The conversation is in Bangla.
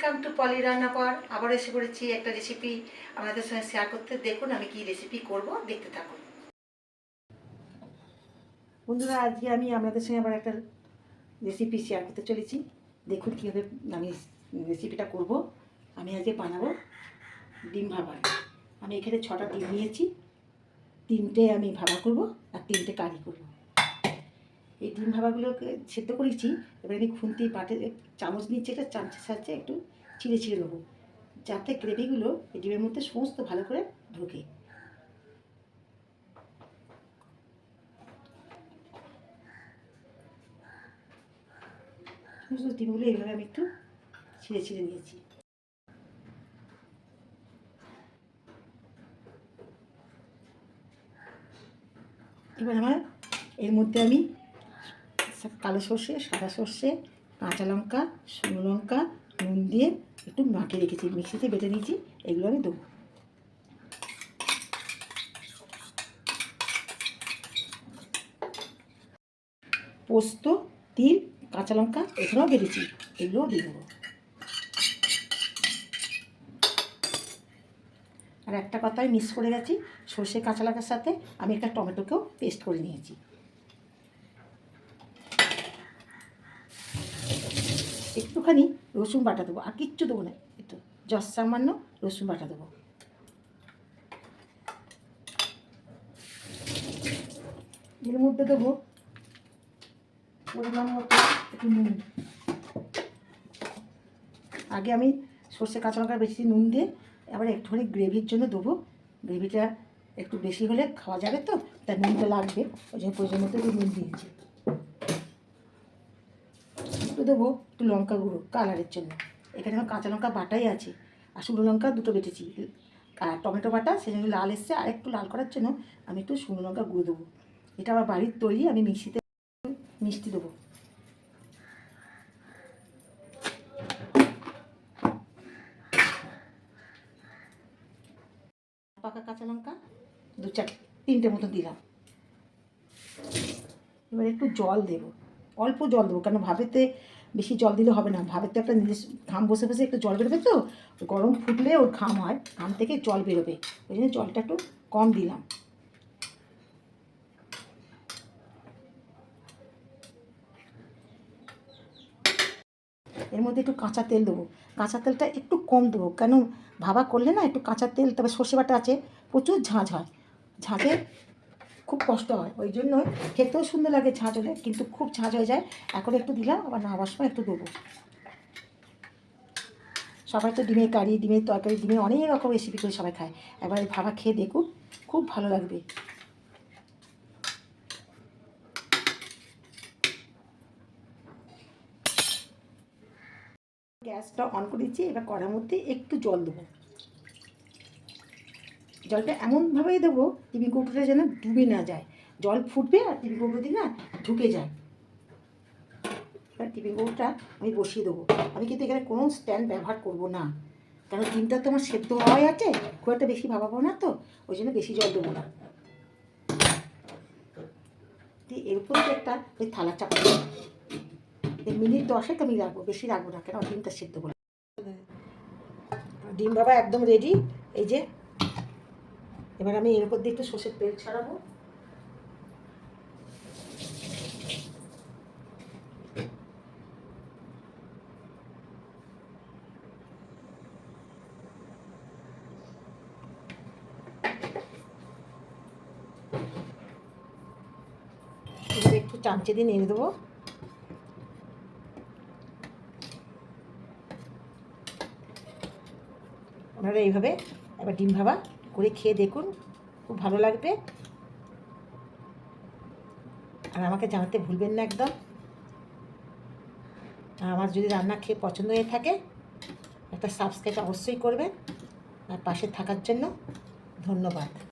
ওয়েলকাম টু পলি রান্নাঘর আবার এসে পড়েছি একটা রেসিপি আপনাদের সঙ্গে শেয়ার করতে। দেখুন আমি কি রেসিপি করব, দেখতে থাকুন। বন্ধুরা, আজকে আমি আপনাদের সঙ্গে আবার একটা রেসিপি শেয়ার করতে চলেছি। দেখুন কীভাবে আমি রেসিপিটা করব। আমি আজকে বানাবো ডিম ভাবা আমি এখানে ছটা ডিম নিয়েছি। তিনটে আমি ভাবা করব আর তিনটে কারি করব। এই ডিম ভাবাগুলোকে সেদ্ধ করেছি, এবার আমি খুন্তি পাটে চামচ নিচ্ছে একটা চামচের সাহায্যে একটু ছিঁড়ে ছিঁড়ে দেবো যাতে গ্রেভিগুলো এই ডিমের মধ্যে সমস্ত ভালো করে ঢোকে। সমস্ত ডিমগুলো এইভাবে আমি একটু ছিঁড়ে ছিঁড়ে নিয়েছি। এবার আমার এর মধ্যে আমি কালো সর্ষে, সাদা সর্ষে, কাঁচা লঙ্কা, শুকনো লঙ্কা, নুন দিয়ে একটু মাখিয়ে রেখেছি, মিক্সিতে বেটে নিয়েছি, এগুলো আমি দেবো। পোস্ত, তিল, কাঁচা লঙ্কা এগুলোও বেড়েছি এগুলোও দিয়ে দেবো। আর একটা কথা আমি মিস করে গেছি, সর্ষে কাঁচা লঙ্কার সাথে আমি একটা টমেটোকেও পেস্ট করে নিয়েছি। একটুখানি রসুন বাটা দেবো, আর কিচ্ছু দেবো না একটু জস সামান্য রসুন বাটা দেবো। এর মধ্যে দেবো পরিমাণ মতো একটু নুন। আগে আমি সর্ষে কাঁচা লঙ্কা বেশি নুন দিয়ে এবার একটুখানি গ্রেভির জন্য দেবো। গ্রেভিটা একটু বেশি হলে খাওয়া যাবে তো তাই নুনটা লাগবে, ওই জন্য প্রয়োজন মতো নুন দিয়েছি। একটু দেবো একটু লঙ্কা গুঁড়ো কালারের জন্য। এখানে আমার কাঁচা লঙ্কা বাটাই আছে আর শুকনো লঙ্কা দুটো বেটেছি। আর টমেটো বাটা, সেই জন্য লাল এসছে। আর একটু লাল করার জন্য আমি একটু শুকনো লঙ্কা গুঁড়ো দেবো। এটা আমার বাড়ির তৈরি, আমি মিক্সিতে মিষ্টি দেবো। পাকা কাঁচা লঙ্কা দু চার, তিনটে মতো দিলাম। এবার একটু জল দেবো। অল্প জল দেবো, কেন ভাবেতে বেশি জল দিলে হবে না। ভাবেতে একটা নিজস্ব ঘাম বসে বসে একটু জল বেরোবে তো? গরম ফুটলে ওর ঘাম হয়, ঘাম থেকে জল বেরোবে। ওই জন্য জলটা একটু কম দিলাম। এর মধ্যে একটু কাঁচা তেল দেবো। কাঁচা তেলটা একটু কম দেবো। কেন? ভাবা করলে না একটু কাঁচা তেল তবে সর্ষে বাটা আছে, প্রচুর ঝাঁঝ হয়। ঝাঁঝে খুব কষ্ট হয়। ওই জন্য খেতেও সুন্দর লাগে ছাঁচ হলে, কিন্তু খুব ছাঁচ হয়ে যায়। এখন একটু দিলাম, আবার নামাবার সময় একটু দেবো। সবাই তো ডিমের কারি, ডিমের তরকারি ডিমের অনেক রকম রেসিপি করে সবাই খায়। একবার ভাবা খেয়ে দেখুন, খুব ভালো লাগবে। গ্যাসটা অন করে দিচ্ছি, এবার কড়ার মধ্যে একটু জল দেবো। জলটা এমনভাবেই দেবো টিফিন কৌটোটা যেন ডুবে না যায়। জল ফুটবে আর টিফিন কৌটো দিয়ে না ঢুকে যায়। এবার টিফিন কৌটোটা আমি বসিয়ে দেবো। আমি কিন্তু এখানে কোনো স্ট্যান্ড ব্যবহার করব না। কারণ ডিমটা তো আমার সেদ্ধ হওয়াই আছে, খুব একটা বেশি ভাবাবো না তো, ওই জন্য বেশি জল দেবো না। দিয়ে এর উপরে একটা ওই থালা চাপা দেবো। মিনিট দশেক আমি রাখব, বেশি রাখব না, কেন ডিমটা সেদ্ধ করে ডিম বাবা একদম রেডি এই যে এবার আমি এর উপর দিয়ে একটু সর্ষের তেল ছাড়াবো। এবার একটু চামচে দিয়ে নেড়ে দেবো। আপনারা এইভাবে একবার ডিম ভাবা করে খেয়ে দেখুন, খুব ভালো লাগবে। আর আমাকে জানাতে ভুলবেন না একদম। আর আমার যদি রান্না খেয়ে পছন্দ হয়ে থাকে, একটা সাবস্ক্রাইব অবশ্যই করবেন। আর পাশে থাকার জন্য ধন্যবাদ।